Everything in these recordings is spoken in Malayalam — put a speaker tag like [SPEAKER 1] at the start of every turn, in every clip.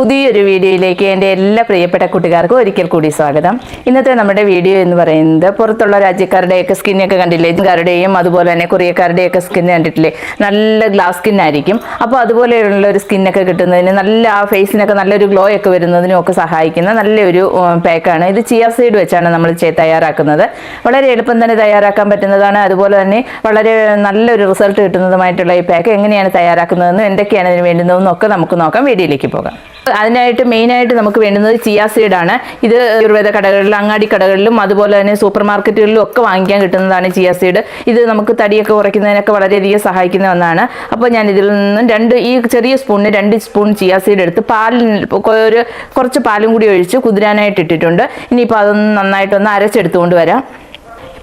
[SPEAKER 1] പുതിയൊരു വീഡിയോയിലേക്ക് എന്റെ എല്ലാ പ്രിയപ്പെട്ട കൂട്ടുകാർക്കും ഒരിക്കൽ കൂടി സ്വാഗതം. ഇന്നത്തെ നമ്മുടെ വീഡിയോ എന്ന് പറയുന്നത് പുറത്തുള്ള രാജ്യക്കാരുടെയൊക്കെ സ്കിന്നൊക്കെ കണ്ടില്ലേ? ഇന്ത്യക്കാരുടെയും അതുപോലെ തന്നെ കൊറിയക്കാരുടെയൊക്കെ സ്കിൻ കണ്ടിട്ടില്ലേ? നല്ല ഗ്ലാസ് സ്കിൻ ആയിരിക്കും. അപ്പോൾ അതുപോലെയുള്ള ഒരു സ്കിന്നൊക്കെ കിട്ടുന്നതിന് നല്ല ആ ഫേസിനൊക്കെ നല്ലൊരു ഗ്ലോ ഒക്കെ വരുന്നതിനും ഒക്കെ സഹായിക്കുന്ന നല്ലൊരു പാക്കാണ് ഇത് ചിയ സൈഡ് വെച്ചാണ് നമ്മൾ തയ്യാറാക്കുന്നത്. വളരെ എളുപ്പം തന്നെ തയ്യാറാക്കാൻ പറ്റുന്നതാണ്. അതുപോലെ തന്നെ വളരെ നല്ലൊരു റിസൾട്ട് കിട്ടുന്നതുമായിട്ടുള്ള ഈ പാക്ക് എങ്ങനെയാണ് തയ്യാറാക്കുന്നതെന്നും എന്തൊക്കെയാണ് ഇതിന് വേണ്ടുന്നതെന്നും ഒക്കെ നമുക്ക് നോക്കാം. വീഡിയോയിലേക്ക് പോകാം. അതിനായിട്ട് മെയിനായിട്ട് നമുക്ക് വേണ്ടുന്നത് ചിയ ആണ് ഇത് ആയുർവേദ കടകളിലും അങ്ങാടി കടകളിലും അതുപോലെ തന്നെ സൂപ്പർ മാർക്കറ്റുകളിലും ഒക്കെ വാങ്ങിക്കാൻ കിട്ടുന്നതാണ് ചിയാ സീഡ്. ഇത് നമുക്ക് തടിയൊക്കെ കുറയ്ക്കുന്നതിനൊക്കെ വളരെയധികം സഹായിക്കുന്ന ഒന്നാണ്. അപ്പോൾ ഞാൻ ഇതിൽ നിന്നും രണ്ട് ഈ ചെറിയ സ്പൂണിന് രണ്ട് സ്പൂൺ ചിയാ സീഡ് എടുത്ത് പാലിൽ ഒരു കുറച്ച് പാലും കൂടി ഒഴിച്ച് കുതിരാനായിട്ട് ഇട്ടിട്ടുണ്ട്. ഇനിയിപ്പോൾ അതൊന്ന് നന്നായിട്ടൊന്ന് അരച്ചെടുത്തുകൊണ്ട് വരാം.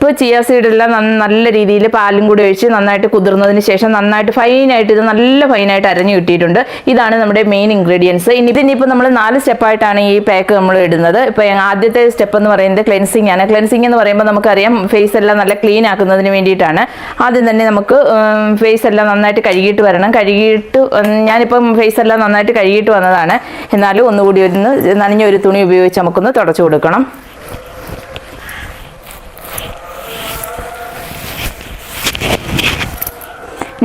[SPEAKER 1] ഇപ്പോൾ ചിയ സീഡെല്ലാം നല്ല രീതിയിൽ പാലും കൂടി ഒഴിച്ച് നന്നായിട്ട് കുതിർന്നതിന് ശേഷം നന്നായിട്ട് ഫൈനായിട്ട് ഇത് നല്ല ഫൈനായിട്ട് അരഞ്ഞു കിട്ടിയിട്ടുണ്ട്. ഇതാണ് നമ്മുടെ മെയിൻ ഇൻഗ്രീഡിയൻസ് ഇനി ഇതിനിപ്പോൾ നമ്മൾ നാല് സ്റ്റെപ്പായിട്ടാണ് ഈ പാക്ക് നമ്മൾ ഇടുന്നത്. ഇപ്പോൾ ആദ്യത്തെ സ്റ്റെപ്പ് എന്ന് പറയുന്നത് ക്ലെൻസിങ് ആണ്. ക്ലെൻസിങ് എന്ന് പറയുമ്പോൾ നമുക്കറിയാം ഫേസ് എല്ലാം നല്ല ക്ലീൻ ആക്കുന്നതിന് വേണ്ടിയിട്ടാണ്. ആദ്യം തന്നെ നമുക്ക് ഫേസ് എല്ലാം നന്നായിട്ട് കഴുകിയിട്ട് വരണം. കഴുകിയിട്ട് ഞാനിപ്പം ഫേസ് എല്ലാം നന്നായിട്ട് കഴുകിയിട്ട് വന്നതാണ്. എന്നാലും ഒന്നുകൂടി ഒന്ന് നനഞ്ഞ ഒരു തുണി ഉപയോഗിച്ച് നമുക്കൊന്ന് തുടച്ചു കൊടുക്കണം.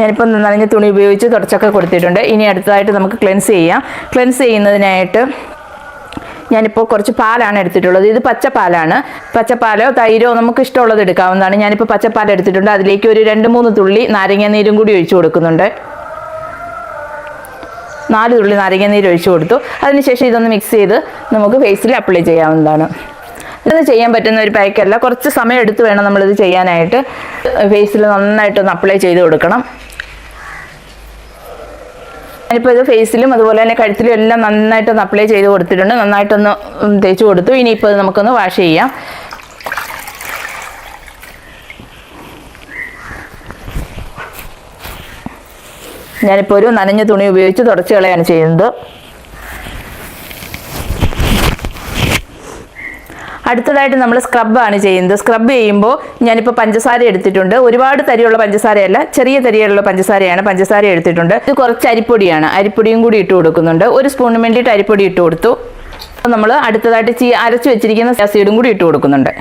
[SPEAKER 1] ഞാനിപ്പോൾ നനഞ്ഞ തുണി ഉപയോഗിച്ച് തുടച്ചൊക്കെ കൊടുത്തിട്ടുണ്ട്. ഇനി അടുത്തതായിട്ട് നമുക്ക് ക്ലെൻസ് ചെയ്യാം. ക്ലെൻസ് ചെയ്യുന്നതിനായിട്ട് ഞാനിപ്പോൾ കുറച്ച് പാലാണ് എടുത്തിട്ടുള്ളത്. ഇത് പച്ചപ്പാലാണ്. പച്ചപ്പാലോ തൈരോ നമുക്ക് ഇഷ്ടമുള്ളത് എടുക്കാവുന്നതാണ്. ഞാനിപ്പോൾ പച്ചപ്പാൽ എടുത്തിട്ടുണ്ട്. അതിലേക്ക് ഒരു രണ്ട് മൂന്ന് തുള്ളി നാരങ്ങ നീരും കൂടി ഒഴിച്ചു കൊടുക്കുന്നുണ്ട്. നാല് തുള്ളി നാരങ്ങ നീര് ഒഴിച്ചു കൊടുത്തു. അതിനുശേഷം ഇതൊന്ന് മിക്സ് ചെയ്ത് നമുക്ക് ഫേസിൽ അപ്ലൈ ചെയ്യാവുന്നതാണ്. ഇത് ചെയ്യാൻ പറ്റുന്ന ഒരു പാക്കല്ല കുറച്ച് സമയം എടുത്ത് വേണം നമ്മളിത് ചെയ്യാനായിട്ട്. ഫേസിൽ നന്നായിട്ടൊന്ന് അപ്ലൈ ചെയ്ത് കൊടുക്കണം. ഞാനിപ്പോൾ ഇത് ഫേസിലും അതുപോലെ തന്നെ കഴുത്തിലും എല്ലാം നന്നായിട്ടൊന്ന് അപ്ലൈ ചെയ്ത് കൊടുത്തിട്ടുണ്ട്. നന്നായിട്ടൊന്ന് തേച്ച് കൊടുത്തു. ഇനിയിപ്പോൾ നമുക്കൊന്ന് വാഷ് ചെയ്യാം. ഞാനിപ്പോൾ ഒരു നനഞ്ഞ തുണി ഉപയോഗിച്ച് തുടച്ചുകളയാണ് ചെയ്യുന്നത്. അടുത്തതായിട്ട് നമ്മൾ സ്ക്രബാണ് ചെയ്യുന്നത്. സ്ക്രബ് ചെയ്യുമ്പോൾ ഞാനിപ്പോൾ പഞ്ചസാര എടുത്തിട്ടുണ്ട്. ഒരുപാട് തരിയുള്ള പഞ്ചസാരയല്ല ചെറിയ തരിയുള്ള പഞ്ചസാരയാണ് പഞ്ചസാര എടുത്തിട്ടുണ്ട്. ഇത് കുറച്ച് അരിപ്പൊടിയാണ്. അരിപ്പൊടിയും കൂടി ഇട്ട് കൊടുക്കുന്നുണ്ട്. ഒരു സ്പൂണിന് വേണ്ടിയിട്ട് അരിപ്പൊടി ഇട്ട് കൊടുത്തു. അപ്പോൾ നമ്മൾ അടുത്തതായിട്ട് ചീ അരച്ച് വെച്ചിരിക്കുന്ന സീഡും കൂടി ഇട്ട് കൊടുക്കുന്നുണ്ട്.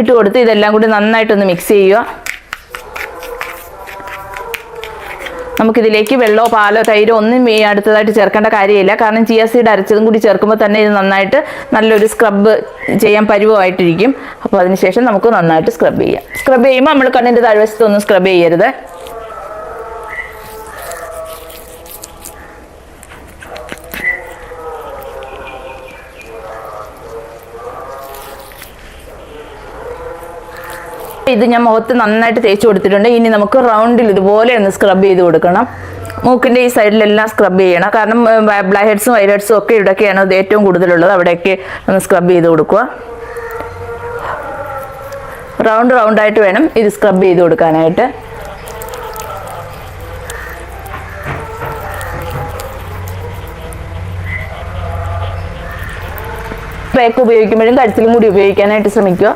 [SPEAKER 1] ഇട്ട് കൊടുത്ത് ഇതെല്ലാം കൂടി നന്നായിട്ടൊന്ന് മിക്സ് ചെയ്യുക. നമുക്കിതിലേക്ക് വെള്ളമോ പാലോ തൈരോ ഒന്നും അടുത്തതായിട്ട് ചേർക്കേണ്ട കാര്യമില്ല. കാരണം ചിയ സീഡ് അരച്ചതും കൂടി ചേർക്കുമ്പോൾ തന്നെ ഇത് നന്നായിട്ട് നല്ലൊരു സ്ക്രബ് ചെയ്യാൻ പരുവമായിട്ടിരിക്കും. അപ്പോൾ അതിനുശേഷം നമുക്ക് നന്നായിട്ട് സ്ക്രബ് ചെയ്യാം. സ്ക്രബ് ചെയ്യുമ്പോൾ നമ്മൾ കണ്ണിന്റെ താഴ്വശത്തൊന്നും സ്ക്രബ് ചെയ്യരുത്. ഇത് ഞാൻ മുഖത്ത് നന്നായിട്ട് തേച്ച് കൊടുത്തിട്ടുണ്ട്. ഇനി നമുക്ക് റൗണ്ടിൽ ഇതുപോലെ ഒന്ന് സ്ക്രബ് ചെയ്ത് കൊടുക്കണം. മൂക്കിന്റെ ഈ സൈഡിലെല്ലാം സ്ക്രബ് ചെയ്യണം. കാരണം ബ്ലാക്ക് ഹെഡ്സും വൈറ്റ് ഹെഡ്സും ഒക്കെ ഇവിടെയൊക്കെയാണ് ഇത് ഏറ്റവും കൂടുതലുള്ളത്. അവിടെയൊക്കെ ഒന്ന് സ്ക്രബ് ചെയ്ത് കൊടുക്കുക. റൗണ്ട് റൗണ്ടായിട്ട് വേണം ഇത് സ്ക്രബ് ചെയ്ത് കൊടുക്കാനായിട്ട്. ഉപയോഗിക്കുമ്പോഴും കഴുത്തിലും കൂടി ഉപയോഗിക്കാനായിട്ട് ശ്രമിക്കുക.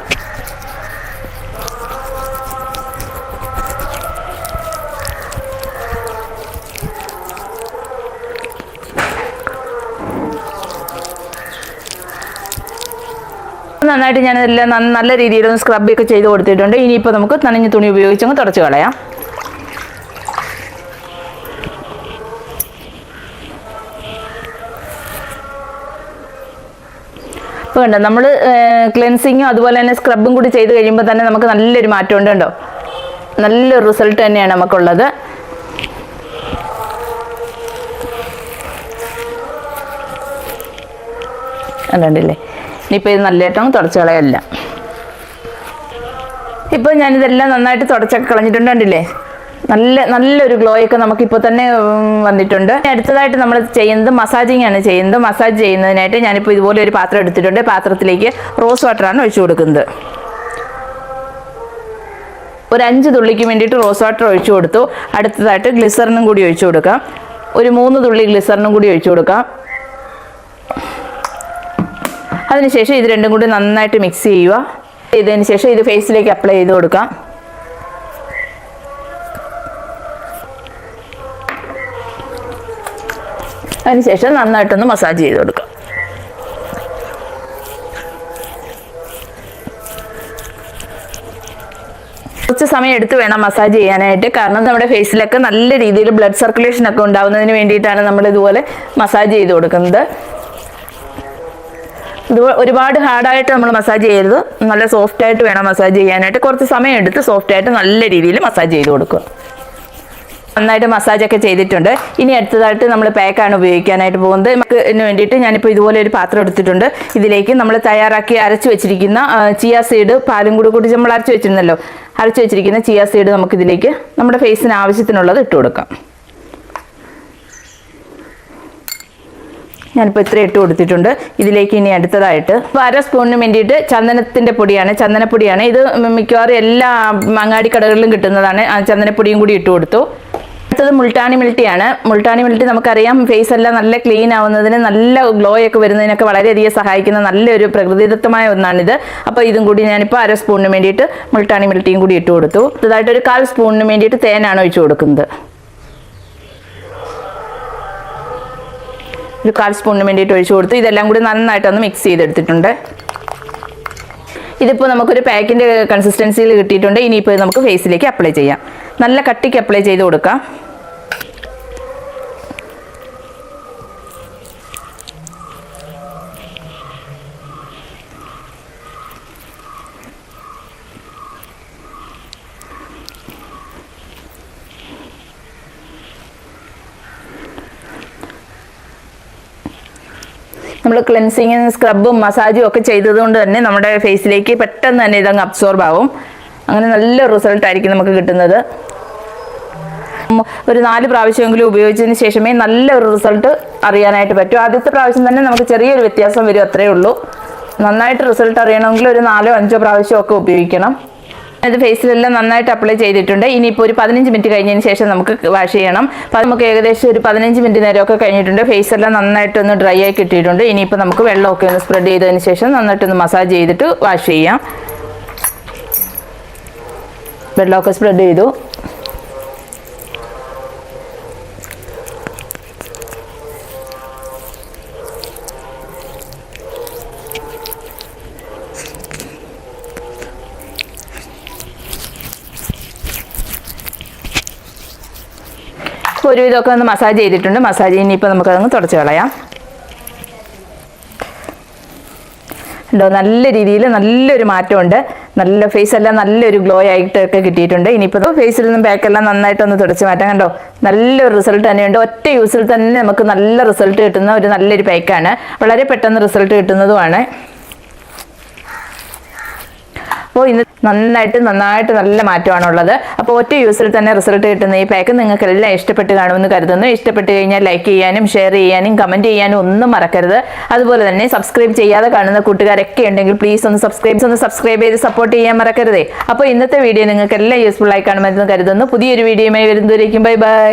[SPEAKER 1] നന്നായിട്ട് ഞാൻ എല്ലാം നല്ല രീതിയിലൊന്ന് സ്ക്രബ് ഒക്കെ ചെയ്ത് കൊടുത്തിട്ടുണ്ട്. ഇനിയിപ്പോൾ നമുക്ക് നനഞ്ഞ തുണി ഉപയോഗിച്ച് അങ്ങ് തുടച്ച് കളയാം. ഇപ്പോൾ കണ്ടോ നമ്മൾ ക്ലെൻസിങ്ങും അതുപോലെ തന്നെ സ്ക്രബും കൂടി ചെയ്ത് കഴിയുമ്പോൾ തന്നെ നമുക്ക് നല്ലൊരു മാറ്റം ഉണ്ട് കണ്ടോ? നല്ലൊരു റിസൾട്ട് തന്നെയാണ് നമുക്കുള്ളത്. അതുകൊണ്ടില്ലേ ഇനിയിപ്പോൾ ഇത് നല്ലതായിട്ടങ്ങ് തുടച്ച് കളയല്ല. ഇപ്പോൾ ഞാനിതെല്ലാം നന്നായിട്ട് തുടച്ചൊക്കെ കളഞ്ഞിട്ടുണ്ട് കണ്ടില്ലേ? നല്ല നല്ലൊരു ഗ്ലോ ഒക്കെ നമുക്കിപ്പോൾ തന്നെ വന്നിട്ടുണ്ട്. അടുത്തതായിട്ട് നമ്മൾ ചെയ്യുന്നത് മസാജിങ് ആണ് ചെയ്യുന്നത് മസാജ് ചെയ്യുന്നതിനായിട്ട് ഞാനിപ്പോൾ ഇതുപോലെ ഒരു പാത്രം എടുത്തിട്ടുണ്ട്. പാത്രത്തിലേക്ക് റോസ് വാട്ടറാണ് ഒഴിച്ചു കൊടുക്കുന്നത്. ഒരു അഞ്ച് തുള്ളിക്ക് വേണ്ടിയിട്ട് റോസ് വാട്ടർ ഒഴിച്ചു കൊടുത്തു. അടുത്തതായിട്ട് ഗ്ലിസറിനും കൂടി ഒഴിച്ചു കൊടുക്കാം. ഒരു മൂന്ന് തുള്ളി ഗ്ലിസറിനും കൂടി ഒഴിച്ചു കൊടുക്കാം. അതിനുശേഷം ഇത് രണ്ടും കൂടി നന്നായിട്ട് മിക്സ് ചെയ്യുക. ഇതിന് ശേഷം ഇത് ഫേസിലേക്ക് അപ്ലൈ ചെയ്ത് കൊടുക്കാം അതിനുശേഷം നന്നായിട്ടൊന്ന് മസാജ് ചെയ്ത് കൊടുക്കാം കുറച്ച് സമയം എടുത്ത് വേണം മസാജ് ചെയ്യാനായിട്ട്. കാരണം നമ്മുടെ ഫേസിലൊക്കെ നല്ല രീതിയിൽ ബ്ലഡ് സർക്കുലേഷൻ ഒക്കെ ഉണ്ടാവുന്നതിന് വേണ്ടിയിട്ടാണ് നമ്മൾ ഇതുപോലെ മസാജ് ചെയ്ത് കൊടുക്കുന്നത്. ഇത് ഒരുപാട് ഹാർഡായിട്ട് നമ്മൾ മസാജ് ചെയ്യരുത്. നല്ല സോഫ്റ്റ് ആയിട്ട് വേണം മസാജ് ചെയ്യാനായിട്ട്. കുറച്ച് സമയം എടുത്ത് സോഫ്റ്റ് ആയിട്ട് നല്ല രീതിയിൽ മസാജ് ചെയ്ത് കൊടുക്കുക. നന്നായിട്ട് മസാജ് ഒക്കെ ചെയ്തിട്ടുണ്ട്. ഇനി അടുത്തതായിട്ട് നമ്മൾ പാക്കാണ് ഉപയോഗിക്കാനായിട്ട് പോകുന്നത്. ഇതിന് വേണ്ടിയിട്ട് ഞാനിപ്പോൾ ഇതുപോലെ ഒരു പാത്രം എടുത്തിട്ടുണ്ട്. ഇതിലേക്ക് നമ്മൾ തയ്യാറാക്കി അരച്ചു വെച്ചിരിക്കുന്ന ചിയ സീഡ് പാലും കൂടി കൂടി നമ്മൾ അരച്ചു വെച്ചിരുന്നല്ലോ. അരച്ചു വെച്ചിരിക്കുന്ന ചിയ സീഡ് നമുക്കിതിലേക്ക് നമ്മുടെ ഫേസിന് ആവശ്യത്തിനുള്ളത് ഇട്ട് കൊടുക്കാം. ഞാനിപ്പോൾ ഇത്ര ഇട്ട് കൊടുത്തിട്ടുണ്ട്. ഇതിലേക്ക് ഇനി അടുത്തതായിട്ട് അപ്പോൾ അര സ്പൂണിന് വേണ്ടിയിട്ട് ചന്ദനത്തിന്റെ പൊടിയാണ്. ചന്ദനപ്പൊടിയാണ്. ഇത് മിക്കവാറും എല്ലാ അങ്ങാടി കടകളിലും കിട്ടുന്നതാണ്. ചന്ദനപ്പൊടിയും കൂടി ഇട്ട് കൊടുത്തു. അടുത്തത് മുൾട്ടാണി മിൽട്ടിയാണ്. മുൾട്ടാണി മിൽട്ടി നമുക്കറിയാം ഫേസ് എല്ലാം നല്ല ക്ലീൻ ആവുന്നതിന് നല്ല ഗ്ലോ ഒക്കെ വരുന്നതിനൊക്കെ വളരെയധികം സഹായിക്കുന്ന നല്ലൊരു പ്രകൃതിദത്തമായ ഒന്നാണിത്. അപ്പോൾ ഇതും കൂടി ഞാനിപ്പോൾ അര സ്പൂണിന് വേണ്ടിയിട്ട് മുൾട്ടാണി മിൽട്ടിയും കൂടി ഇട്ട് കൊടുത്തു. അടുത്തതായിട്ട് ഒരു കാൽ സ്പൂണിന് വേണ്ടിയിട്ട് തേനാണ് ഒഴിച്ചു കൊടുക്കുന്നത്. ഒരു കാൽ സ്പൂണിന് വേണ്ടിയിട്ട് ഒഴിച്ചു കൊടുത്തു. ഇതെല്ലാം കൂടി നന്നായിട്ടൊന്ന് മിക്സ് ചെയ്തെടുത്തിട്ടുണ്ട്. ഇതിപ്പോൾ നമുക്കൊരു പാക്കിന്റെ കൺസിസ്റ്റൻസിയിൽ കിട്ടിയിട്ടുണ്ട്. ഇനിയിപ്പോൾ നമുക്ക് ഫേസിലേക്ക് അപ്ലൈ ചെയ്യാം. നല്ല കട്ടിക്ക് അപ്ലൈ ചെയ്ത് കൊടുക്കാം. നമ്മൾ ക്ലെൻസിങ്ങും സ്ക്രബും മസാജും ഒക്കെ ചെയ്തതുകൊണ്ട് തന്നെ നമ്മുടെ ഫേസിലേക്ക് പെട്ടെന്ന് തന്നെ ഇതങ്ങ് അബ്സോർബ് ആവും. അങ്ങനെ നല്ല റിസൾട്ട് ആയിരിക്കും നമുക്ക് കിട്ടുന്നത്. ഒരു നാല് പ്രാവശ്യമെങ്കിലും ഉപയോഗിച്ചതിന് ശേഷമേ നല്ലൊരു റിസൾട്ട് അറിയാനായിട്ട് പറ്റൂ. ആദ്യത്തെ പ്രാവശ്യം തന്നെ നമുക്ക് ചെറിയൊരു വ്യത്യാസം വരും അത്രയേ ഉള്ളൂ. നന്നായിട്ട് റിസൾട്ട് അറിയണമെങ്കിൽ ഒരു നാലോ അഞ്ചോ പ്രാവശ്യമൊക്കെ ഉപയോഗിക്കണം. ഇത് ഫേസിലെല്ലാം നന്നായിട്ട് അപ്ലൈ ചെയ്തിട്ടുണ്ട്. ഇനിയിപ്പോൾ ഒരു പതിനഞ്ച് മിനിറ്റ് കഴിഞ്ഞതിന് ശേഷം നമുക്ക് വാഷ് ചെയ്യണം. അപ്പോൾ നമുക്ക് ഏകദേശം ഒരു പതിനഞ്ച് മിനിറ്റ് നേരമൊക്കെ കഴിഞ്ഞിട്ടുണ്ട്. ഫേസ് എല്ലാം നന്നായിട്ടൊന്ന് ഡ്രൈ ആയി കിട്ടിയിട്ടുണ്ട്. ഇനിയിപ്പോൾ നമുക്ക് വെള്ളമൊക്കെ ഒന്ന് സ്പ്രെഡ് ചെയ്തതിന് ശേഷം നന്നായിട്ടൊന്ന് മസാജ് ചെയ്തിട്ട് വാഷ് ചെയ്യാം. വെള്ളമൊക്കെ സ്പ്രെഡ് ചെയ്തു. ഇപ്പോൾ ഒരുവിധമൊക്കെ ഒന്ന് മസാജ് ചെയ്തിട്ടുണ്ട്. മസാജ് ഇനിയിപ്പോൾ നമുക്കതങ്ങ് തുടച്ച് കളയാം. ഉണ്ടോ നല്ല രീതിയിൽ നല്ലൊരു മാറ്റമുണ്ട്. നല്ല ഫേസ് എല്ലാം നല്ലൊരു ഗ്ലോ ആയിട്ടൊക്കെ കിട്ടിയിട്ടുണ്ട്. ഇനിയിപ്പോൾ ഫേസിൽ നിന്നും ബാക്കെല്ലാം നന്നായിട്ടൊന്ന് തുടച്ച് മാറ്റാം. കണ്ടോ? നല്ലൊരു റിസൾട്ട് തന്നെയുണ്ട്. ഒറ്റ യൂസിൽ തന്നെ നമുക്ക് നല്ല റിസൾട്ട് കിട്ടുന്ന ഒരു നല്ലൊരു പാക്കാണ് വളരെ പെട്ടെന്ന് റിസൾട്ട് കിട്ടുന്നതുമാണ്. അപ്പോൾ ഇന്ന് നന്നായിട്ട് നന്നായിട്ട് നല്ല മാറ്റമാണുള്ളത്. അപ്പോൾ ഒറ്റ യൂസിൽ തന്നെ റിസൾട്ട് കിട്ടുന്ന ഈ പാക്ക് നിങ്ങൾക്ക് എല്ലാം ഇഷ്ടപ്പെട്ട് കാണുമെന്ന് കരുതുന്നു. ഇഷ്ടപ്പെട്ട് കഴിഞ്ഞാൽ ലൈക്ക് ചെയ്യാനും ഷെയർ ചെയ്യാനും കമന്റ് ചെയ്യാനും ഒന്നും മറക്കരുത്. അതുപോലെ തന്നെ സബ്സ്ക്രൈബ് ചെയ്യാതെ കാണുന്ന കൂട്ടുകാരൊക്കെ ഉണ്ടെങ്കിൽ പ്ലീസ് ഒന്ന് സബ്സ്ക്രൈബ് ഒന്ന് സബ്സ്ക്രൈബ് ചെയ്ത് സപ്പോർട്ട് ചെയ്യാൻ മറക്കരുതേ. അപ്പോൾ ഇന്നത്തെ വീഡിയോ നിങ്ങൾക്ക് എല്ലാം യൂസ്ഫുൾ ആയി കാണുമെന്ന് കരുതുന്നു. പുതിയൊരു വീഡിയോയുമായി വരുന്നവരേക്കും ബൈ ബൈ